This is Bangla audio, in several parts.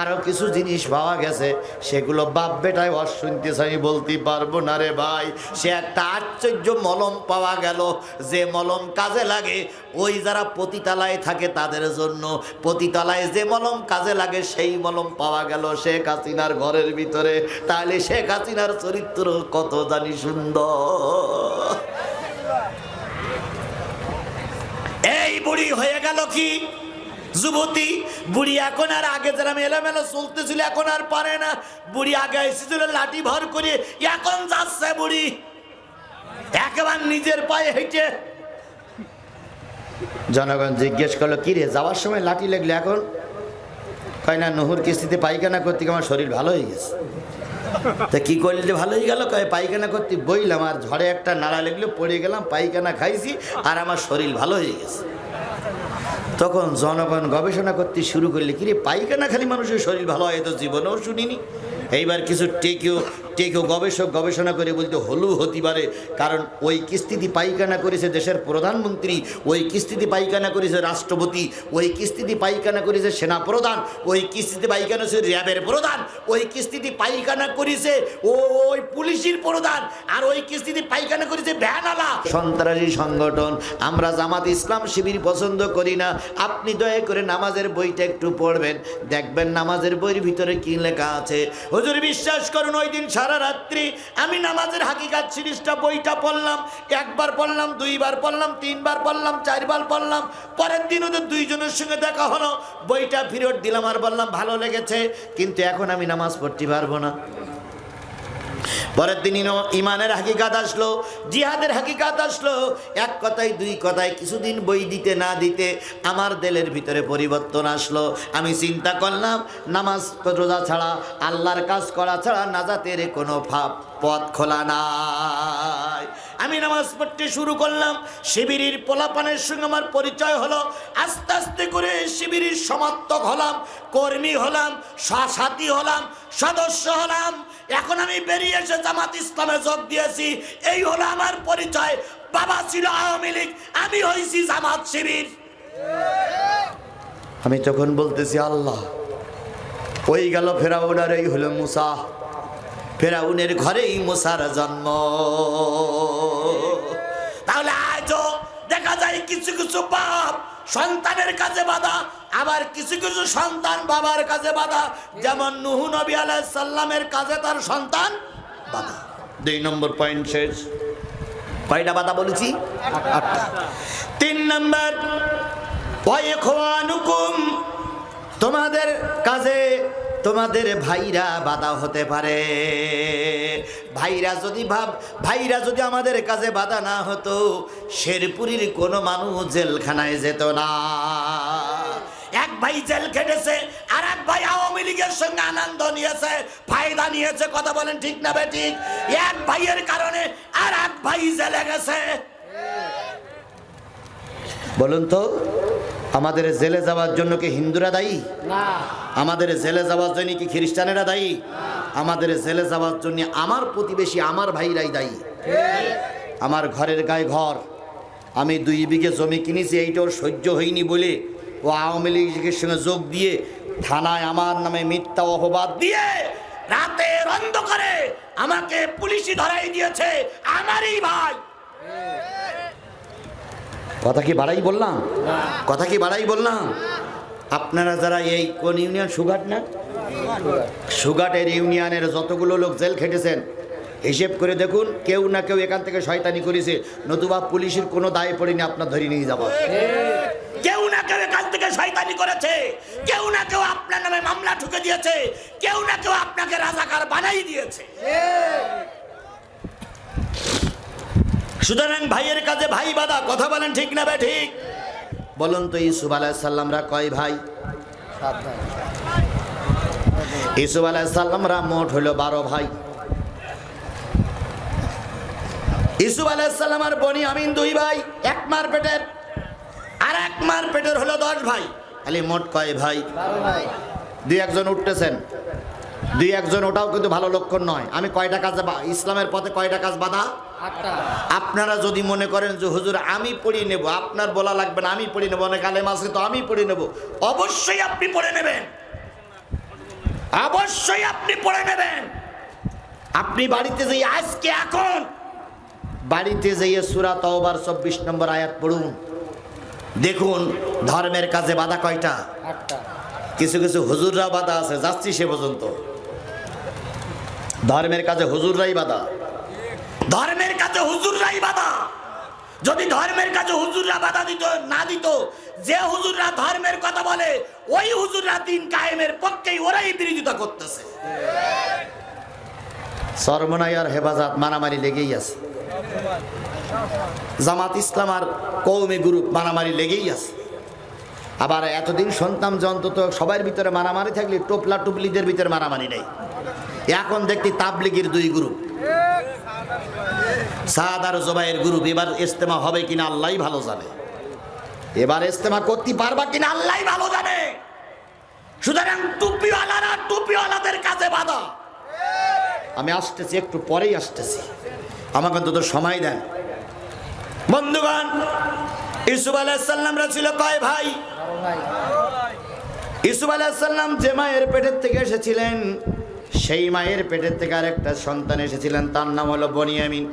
আরও কিছু জিনিস পাওয়া গেছে, সেগুলো বাপ বেটায় অশুনতেছে আমি বলতে পারব না রে ভাই। সে একটা আশ্চর্য মলম পাওয়া গেল, যে মলম কাজে লাগে, ওই যারা পতিতালায় থাকে তাদের জন্য। পতিতালায় যে মলম কাজে লাগে, সেই মলম পাওয়া গেল শেখ হাসিনার ঘরের ভিতরে। তাহলে শেখ হাসিনার চরিত্র কত জানি সুন্দর। এই বুড়ি হয়ে গেল কি? যুবতী, বুড়ি এখন আর আগে যেরকম এলোমেলো চলতেছিল, এখন আর পারে না। বুড়ি আগে এসেছিল, লাঠি ভর করে, এখন যাচ্ছে বুড়ি। একেবারে নিজের পায়ে হেঁটে। জনগণ জিজ্ঞেস করল কি রে যাওয়ার সময় লাঠি লাগল এখন? কয়, না, নহর কিস্তিতে পায়খানা করতে আমার শরীর ভালো হয়ে গেছে। তা কি করলে যে ভালো হয়ে গেল? কয়, পায়খানা করতে বইলাম, আর ঝড়ে একটা নাড়া লাগল, পড়ে গেলাম, পায়খানা খাইছি, আর আমার শরীর ভালো হয়ে গেছে। তখন জনগণ গবেষণা করতে শুরু করলে, কিরে পায়খানা খালি মানুষের শরীর ভালো হয় তো জীবনেও শুনিনি। এইবার কিছু টেকেও টেকেও গবেষক গবেষণা করে বলতে হলু হতে পারে। কারণ ওই কিস্তিতে পায়খানা করেছে দেশের প্রধানমন্ত্রী ওই কিস্তিতে পায়খানা করেছে রাষ্ট্রপতি ওই কিস্তিতে পায়খানা করেছে সেনা প্রধান ওই কিস্তিতে পায়খানা করেছে র্যাবের প্রধান ওই কিস্তিতে পায়খানা করেছে ও ওই পুলিশের প্রধান আর ওই কিস্তিতে পায়খানা করেছে ভ্যানালা সন্ত্রাসী সংগঠন আমরা জামাত ইসলাম শিবির পছন্দ করি না। আপনি দয়া করে নামাজের বইটা একটু পড়বেন। দেখবেন নামাজের বইয়ের ভিতরে কি লেখা আছে। হুজুর বিশ্বাস করুন ওই দিন সারা রাত্রি আমি নামাজের হাকিকাত সিরিজটা বইটা পড়লাম, একবার পড়লাম, দুইবার পড়লাম, তিনবার পড়লাম, চারবার পড়লাম, পরের দিন ওদের দুইজনের সঙ্গে দেখা হলো, বইটা ফিরত দিলাম আর বললাম, ভালো লেগেছে, কিন্তু এখন আমি নামাজ পড়তে পারব না। পরের দিন ইমানের হাকিকাত আসলো, জিহাদের হাকিকাত আসলো। এক কথায়, দুই কথায় কিছুদিন বই দিতে না দিতে আমার দেলের ভিতরে পরিবর্তন আসলো। আমি চিন্তা করলাম, নামাজ রোজা ছাড়া, আল্লাহর কাজ করা ছাড়া নাজাতের কোনো ভাব পথ খোলা নাই। আমি নামাজ পড়তে শুরু করলাম, শিবিরের পোলাপানের সঙ্গে আমার পরিচয় হলো। আস্তে আস্তে করে শিবিরের সমর্থক হলাম, কর্মী হলাম সাথী হলাম, সদস্য হলাম। এখন আমি বেরিয়ে এসে জামাত ইসলামে যোগ দিয়েছি। এই হলো আমার পরিচয়। বাবা ছিল আওয়ামী লীগ, আমি হয়েছি জামাত শিবির। আমি তখন বলতেছি, আল্লাহ ওই গেল ফেরাউন আর এই হলো মুসা ফেরাউনের ঘরেই মুসার জন্ম। তাহলে আজও দেখা যায় কিছু কিছু বাপ সন্তানের কাছে বাধা, আবার কিছু কিছু সন্তান বাবার কাছে বাধা। যেমন নুহু নবী সাল্লামের কাছে তার সন্তান বাধা। দুই নম্বর পয়েন্ট শেষ। কয়টা বাধা বলেছি? আটটা। তিন নম্বর তোমাদের কাজে তোমাদের ভাইরা বাধা হতে পারে। ভাইরা যদি ভাব ভাইরা যদি আমাদের কাজে বাধা না হতো, শেরপুরীর কোনো মানুষ জেলখানায় যেত না। এক ভাই জেল খেটেছে আর এক ভাই আওয়ামী লীগের সঙ্গে আনন্দ নিয়েছে, ফায়দা নিয়েছে, কথা বলেন ঠিক না ঠিক? এক ভাইয়ের কারণে আর এক ভাই জেলে গেছে। বলুন তো আমাদের জেলে যাওয়ার জন্য কি হিন্দুরা দায়ী? আমাদের জেলে যাওয়ার জন্য কি খ্রিস্টানেরা দায়ী? আমাদের জেলে যাওয়ার জন্য আমার প্রতিবেশী আমার ভাইরাই দায়ী। আমার ঘরের গায়ে ঘর। আমি দুই বিঘে জমি কিনেছি এইটাও সহ্য হয়নি বলে ও আওয়ামী লীগের সঙ্গে যোগ দিয়ে থানায় আমার নামে মিথ্যা অপবাদ দিয়ে রাতের অন্ধকারে আমাকে পুলিশি ধরাই দিয়েছে আমারই ভাই। কথা কি বাড়াই বললাম? কথা কি বাড়াই বললাম? আপনারা যারা এই কোন ইউনিয়ন সুগাট না? সুগাটের ইউনিয়নের যতগুলো লোক জেল খেটেছেন, হিসেব করে দেখুন, কেউ না কেউ এখান থেকে শয়তানি করেছে। নতুবা পুলিশের কোনো দায় পড়েনি, আপনার ধরে নিয়ে যাব কেউ না কেউ এখান থেকে শয়তানি করেছে। কেউ না কেউ আপনার নামে মামলা ঠুকে দিয়েছে। কেউ না কেউ আপনাকে রাজাকার বানাই দিয়েছে। সুতরাং ভাইয়ের কাছে ভাই বাদা, কথা বলেন ঠিক না বে ঠিক? বলুন তো ইসুফ আলাহিসাল্লামরা কয় ভাই? ইসুফ আলাহিসাল্লামরা মোট হইল বারো ভাই। ইসুফ আলাহিসাল্লাম আর বনি আমিন দুই ভাই, এক মার পেটের। আর এক মার পেটের হলো দশ ভাই। খালি মোট কয় ভাই? দুই একজন উঠতেছেন। দুই একজন ওটাও কিন্তু ভালো লক্ষণ নয়। আমি কয়টা কাজে ইসলামের পথে কয়টা কাজ বাধা? আপনারা যদি মনে করেন যে হুজুর আমি পড়িয়ে নেব। আপনার বলা লাগবে না আমি পড়িয়ে নেব। অনেক আলেম আছে তো আমি পড়িয়ে নেব। অবশ্যই আপনি পড়ে নেবেন। অবশ্যই আপনি পড়ে নেবেন। আপনি বাড়িতে যাই আজকে এখন বাড়িতে যাইয়ে সুরা তওবার চব্বিশ নম্বর আয়াত পড়ুন। দেখুন ধর্মের কাজে বাধা কয়টা? কিছু কিছু হুজুররা বাধা আছে যাচ্ছি সে পর্যন্ত। ধর্মের কাজে হুজুররাই বাধা। ধর্মের কাছে হুজুররাই বাধা যদি ধর্মের কাছে হুজুররা বাধা দিত, না দিত, যে হুজুররা ধর্মের কথা বলে, ওই হুজুররা দিন কায়েমের পক্ষেই ওরাই বিরোধিতা করতেছে। সরমনাই আর হেফাজত মারামারি লেগেই আছে। জামাত ইসলাম আর কৌমি গ্রুপ মারামারি লেগেই আছে। আবার এতদিন শুনতাম যে অন্তত সবার ভিতরে মারামারি থাকলে টোপলা টুপলিদের ভিতরে মারামারি নেই। এখন দেখতি তাবলিগের দুই গ্রুপ। সাদ আর জোবাইয়ের গ্রুপ এবার ইস্তেমা হবে কিনা আল্লাহ ভালো জানে। এবার ইস্তেমা করতে পারবা কিনা আল্লাহ ভালো জানে। সুতরাং টুপিওয়ালারা টুপিওয়ালাদের কাছে বাধা। আমি আসতেছি, একটু পরেই আসতেছি। আমাকে অন্তত সময় দেন। বন্ধুগণ ইসুফ আলাইসাল্লামরা ছিল কয় ভাই? ইসুফ আলাইসাল্লাম যে মায়ের পেটের থেকে এসেছিলেন, সেই মায়ের পেটের থেকে আরেকটা সন্তান এসেছিলেন, তার নাম হলো বনিয়ামিন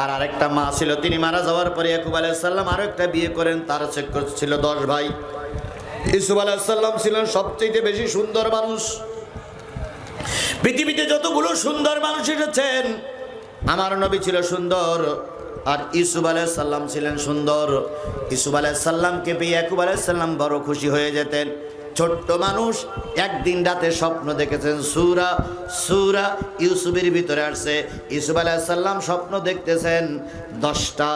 আর আরেকটা মা ছিল, তিনি মারা যাওয়ার পরে ইয়াকুব আলাইসাল্লাম আরও একটা বিয়ে করেন, তার ছিল দশ ভাই। ইসুফ আলাইসাল্লাম ছিলেন সবচেয়ে বেশি সুন্দর মানুষ। পৃথিবীতে যতগুলো সুন্দর মানুষ এসেছেন, আমার নবী ছিল সুন্দর, আর ইসুফ আলাইসাল্লাম ছিলেন সুন্দর। ইসুফ আলাইসাল্লামকে পেয়ে ইয়াকুব আলাইসাল্লাম বড় খুশি হয়ে যেতেন। ছোট্ট মানুষ, একদিন রাতে স্বপ্ন দেখেছেন সুরা সুরা ইউসুফের ভিতরে আসছে। ইসুফ আলাইসাল্লাম স্বপ্ন দেখতেছেন, দশটা,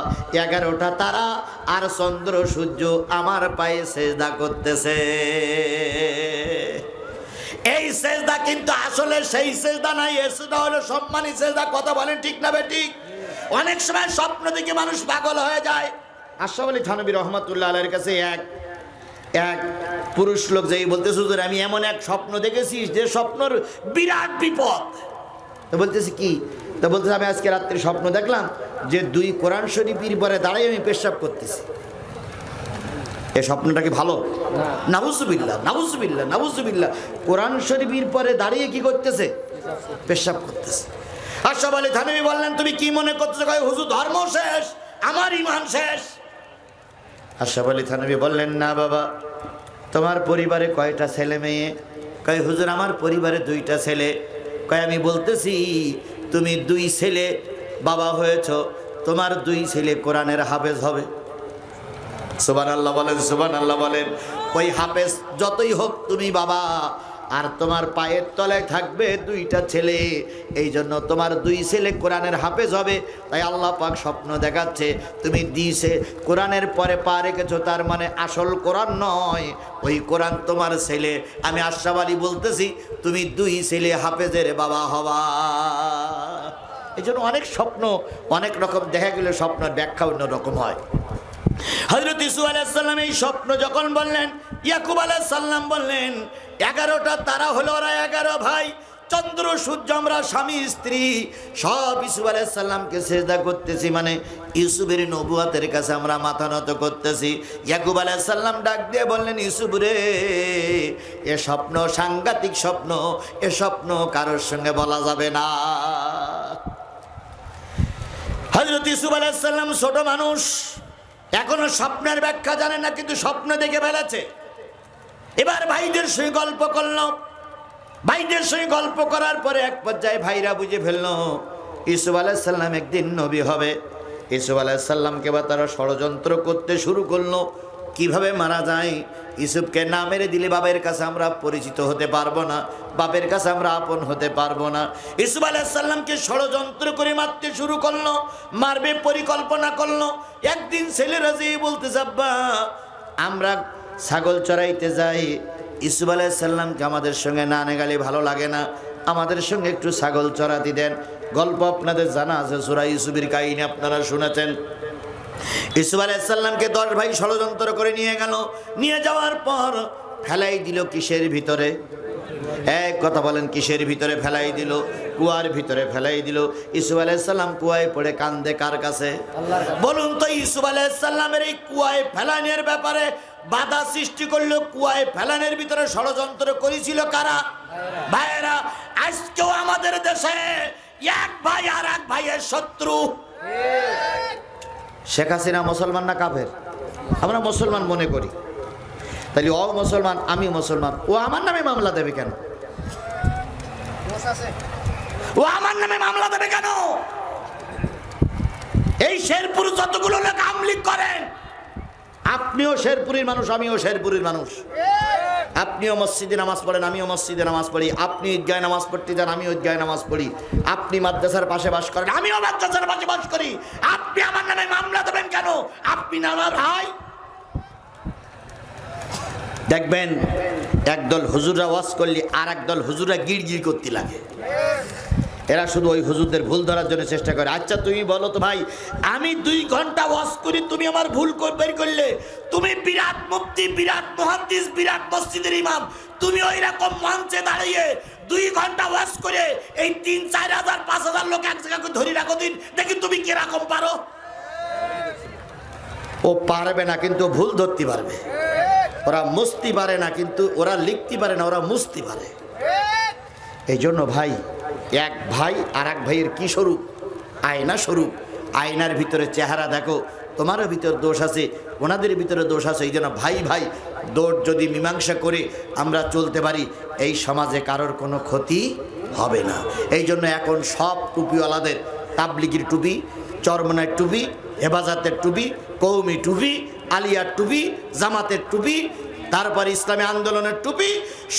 এগারোটা তারা আর চন্দ্র সূর্য আমার পায়ে সেজদা করতেছে। এই সেজদা কিন্তু আসলে সেই সেজদা নাই এই সেজদা হলো সম্মানী সেজদা, কথা বলেন ঠিক না বেঠিক? অনেক সময় স্বপ্ন দেখে মানুষ পাগল হয়ে যায়। আশরাফ আলী থানবী রহমতুল্লাহ আলের কাছে এক এক পুরুষ লোক যেই বলতেছে, হুজুর, আমি এমন এক স্বপ্ন দেখেছি যে স্বপ্নর বিরাট বিপদ। তো বলতেছি, কি? তো বলতেছে, আমি আজকে রাত্রে স্বপ্ন দেখলাম যে দুই কোরআন শরীফের পরে দাঁড়াই আমি পেশাব করতেছি। এ স্বপ্নটা কি ভালো? নাবুজুবিল্লা নাবুজুবিল্লা নাবুজুবিল্লা কোরআন শরীফের পরে দাঁড়িয়ে কি করতেছে? পেশাব করতেছে। আশরাফ আলী থানবী বললেন, তুমি কি মনে করতেছো? হুজুর, ধর্ম শেষ, আমার ইমান শেষ। আশরাফ আলী থানবী বললেন, না বাবা, তোমার পরিবারে কয়টা ছেলে মেয়ে? কয়, হুজুর, আমার পরিবারে দুইটা ছেলে। কয়, আমি বলতেছি, তুমি দুই ছেলে বাবা হয়েছ, তোমার দুই ছেলে কোরআনের হাফেজ হবে। সুবান আল্লাহ বলেন সুবান আল্লাহ বলেন, ওই হাফেজ যতই হোক, তুমি বাবা আর তোমার পায়ের তলায় থাকবে দুইটা ছেলে। এই জন্য তোমার দুই ছেলে কোরআনের হাফেজ হবে। তাই আল্লাহ পাক স্বপ্ন দেখাচ্ছে, তুমি দিছে কোরআনের পরে পা রেখেছো, তার মানে আসল কোরআন নয়। ওই কোরআন তোমার ছেলে। আমি আশরাফ আলী বলতেছি, তুমি দুই ছেলে হাফেজের বাবা হবা। এই জন্য অনেক স্বপ্ন, অনেক রকম দেখা গেলে স্বপ্নের ব্যাখ্যা অন্য রকম হয়। হজরত ইসু আলাইসাল্লাম এই স্বপ্ন যখন বললেন, ইয়াকুব আলাইসাল্লাম বললেন এগারোটা তারা হলো ওরা এগারো ভাই। চন্দ্র, সূর্য, আমরা স্বামী, স্ত্রী। সব ইসুফ আলাইসাল্লামকে সেজদা করতেছি মানে ইউসুফের নবুয়াতের কাছে আমরা মাথা নত করতেছি। ইয়াকুব আলাইসাল্লাম ডাক দিয়ে বললেন, ইউসুফ রে, এ স্বপ্ন সাংঘাতিক স্বপ্ন, এ স্বপ্ন কারোর সঙ্গে বলা যাবে না। হজরত ইসুফ আলাইসাল্লাম ছোট মানুষ, এখনও স্বপ্নের ব্যাখ্যা জানে না, কিন্তু স্বপ্ন দেখে ফেলেছে। এবার ভাইদের সঙ্গে গল্প করল ভাইদের সঙ্গে গল্প করার পরে এক পর্যায়ে ভাইরা বুঝে ফেলল, ইসুফ আলাইসাল্লাম একদিন নবী হবে। ইসুফ আলাইসাল্লামকে বা তারা ষড়যন্ত্র করতে শুরু করল। কীভাবে মারা যায়? ইসুফকে না মেরে দিলে বাবের কাছে আমরা পরিচিত হতে পারব না, বাপের কাছে আমরা আপন হতে পারব না। ইসুফ আলাইসাল্লামকে ষড়যন্ত্র করে মারতে শুরু করল, মারবে পরিকল্পনা করল। একদিন ছেলেরা যে বলতে যাব্বা আমরা ছাগল চড়াইতে যাই, ইসুফ আলাইসাল্লামকে আমাদের সঙ্গে না নেগালে ভালো লাগে না। আমাদের সঙ্গে একটু ছাগল চড়াতে দেন। গল্প আপনাদের জানা আছে, সুরা ইসুফের কাহিনী আপনারা শুনেছেন। ইসুফ আলাইসাল্লামকে দশ ভাই ষড়যন্ত্র করে নিয়ে গেল। নিয়ে যাওয়ার পর ফেলাই দিল কিসের ভিতরে? এক কথা বলেন, কিসের ভিতরে ফেলাই দিল? কুয়ার ভিতরে ফেলাই দিল। ইসুফ আলাইসাল্লাম কুয়ায় পড়ে কান্দে কার কাছে? বলুন তো, ইসুফ আলাইসাল্লামের এই কুয়ায় ফেলানোর ব্যাপারে বাধা সৃষ্টি করল কুয়ায় ফেলানের ভিতরে ষড়যন্ত্র করেছিল কারা? ভাইয়েরা, আজকেও আমাদের দেশে এক ভাই আর এক ভাইয়ের শত্রু। শেখ হাসিনা মুসলমান না কাফের? আমরা মুসলমান মনে করি। তাহলে ও মুসলমান, আমি মুসলমান। ও আমার নামে মামলা দেবে কেন? ও আমার নামে মামলা দেবে কেন? এই শেরপুর যতগুলো লোক আমলিক করেন আপনিও শেরপুরের মানুষ আমিও শেরপুরের মানুষ। আপনিও মসজিদে নামাজ পড়েন আমিও মসজিদে নামাজ পড়ি। আপনি ঈদগায় নামাজ পড়তে যান আমি ঈদগায় নামাজ পড়ি। আপনি মাদ্রাসার পাশে বাস করেন আমিও মাদ্রাসার পাশে বাস করি। আপনি আমার নামে মামলা দেবেন কেন? আপনি না আমার ভাই। দেখবেন একদল হুজুররা ওয়াজ করলে আর একদল হুজুররা গিড় গিড় করতে লাগে। এরা শুধু ওই হুজুরদের ভুল ধরার জন্য চেষ্টা করে। আচ্ছা তুমি বলো তো ভাই আমি দুই ঘণ্টা ওয়াজ করি তুমি আমার ভুল বের করলে? তুমি বিরাট মুক্তি বিরাট মহাদ্দিস বিরাট মসজিদের ইমাম। তুমি ওই রকম মঞ্চে দাঁড়িয়ে দুই ঘণ্টা ওয়াজ করে এই তিন চার হাজার পাঁচ হাজার লোক এক জায়গাকে ধরে রাখো দিন। দেখি তুমি কীরকম পারো। ও পারবে না কিন্তু ভুল ধরতে পারবে। ওরা মুস্তি পারে না কিন্তু ওরা লিখতে পারে না ওরা মুস্তি পারে। এই জন্য ভাই এক ভাই আর এক ভাইয়ের কী স্বরূপ? আয়না স্বরূপ। আয়নার ভিতরে চেহারা দেখো, তোমারও ভিতরে দোষ আছে, ওনাদের ভিতরে দোষ আছে, এই জন্য ভাই ভাই, দোষ যদি মীমাংসা করে আমরা চলতে পারি, এই সমাজে কারোর কোনো ক্ষতি হবে না। এই জন্য এখন সব টুপিওয়ালাদের তাবলিগির টুপি চরমনার টুপি, হেফাজতের টুপি কৌমি টুপি, আলিয়ার টুপি, জামাতের টুপি তারপর ইসলামী আন্দোলনের টুপি,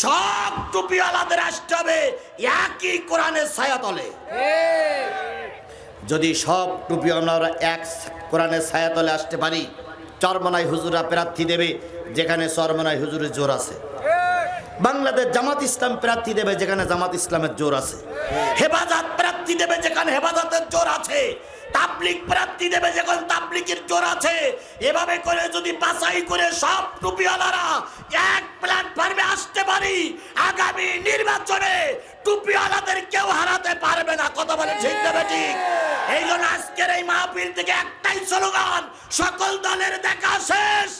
সব টুপিওয়ালাদের আসতে হবে, একই কোরআনের ছায়া তলে। যদি সব টুপিওয়ালারা এক কোরআনের ছায়া তলে আসতে পারি, চরমনাই হুজুরা প্রার্থী দেবে, যেখানে চরমনাই হুজুরের জোর আছে। বাংলাদেশ জামাত ইসলাম প্রার্থী দেবে, যেখানে জামাত ইসলামের জোর আছে। হেফাজত প্রার্থী দেবে, যেখানে হেফাজতের জোর আছে। তাবলিক প্রার্থী দেবে যখন তাবলিকের জোর আছে এভাবে করে যদি বাছাই করে সব টুপিওয়ালারা এক প্ল্যাটফর্মে আসতে পারি আগামী নির্বাচনে টুপিওয়ালাদের কেউ হারাতে পারবে না। কথা বলে ঠিক দেবে ঠিক? এই জন্য আজকের এই মাহফিল থেকে একটাই স্লোগান সকল দলের দেখা শেষ।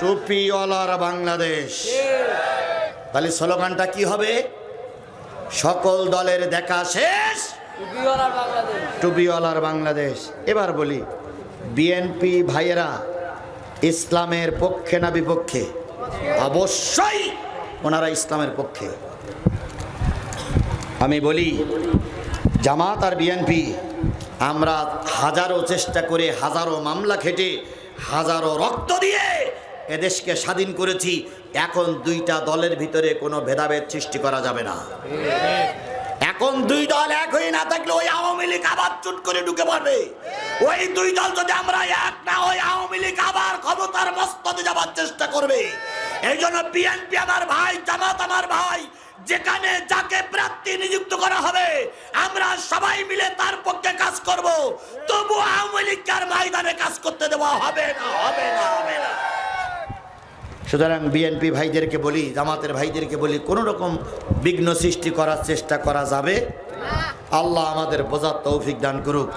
টুপিওয়ালার বাংলাদেশ। তাহলে স্লোগানটা কি হবে? সকল দলের দেখা শেষ। টুপিওয়ালার বাংলাদেশ। এবার বলি বিএনপি ভাইয়েরা, ইসলামের পক্ষে না বিপক্ষে? অবশ্যই ওনারা ইসলামের পক্ষে। আমি বলি, জামাত আর বিএনপি আমরা হাজারো চেষ্টা করে হাজারো মামলা খেটে হাজারো রক্ত দিয়ে এদেশকে স্বাধীন করেছি। এখন দুইটা দলের ভিতরে কোনো ভেদাভেদ সৃষ্টি করা যাবে না। এখন দুই দল এক হয়ে না থাকলে ওই আওয়ামী লীগ আবার চুট করে ঢুকে পড়বে। ওই দুই দল যদি আমরা এক না ওই আওয়ামী লীগ আবার ক্ষমতার মস্তদে যাবার চেষ্টা করবে। এই জন্য বিএনপি আমার ভাই, জামাত আমার ভাই, যেখানে যাকে প্রার্থী নিযুক্ত করা হবে, আমরা সবাই মিলে তার পক্ষে কাজ করব। তবু আওয়ামী লীগকে আর ময়দানে কাজ করতে দেওয়া হবে না হবে না হবে না। সুতরাং বিএনপি ভাইদেরকে বলি, জামাতের ভাইদেরকে বলি, কোনো রকম বিঘ্ন সৃষ্টি করার চেষ্টা করা যাবে। আল্লাহ আমাদের বোঝার তৌফিক দান করুক।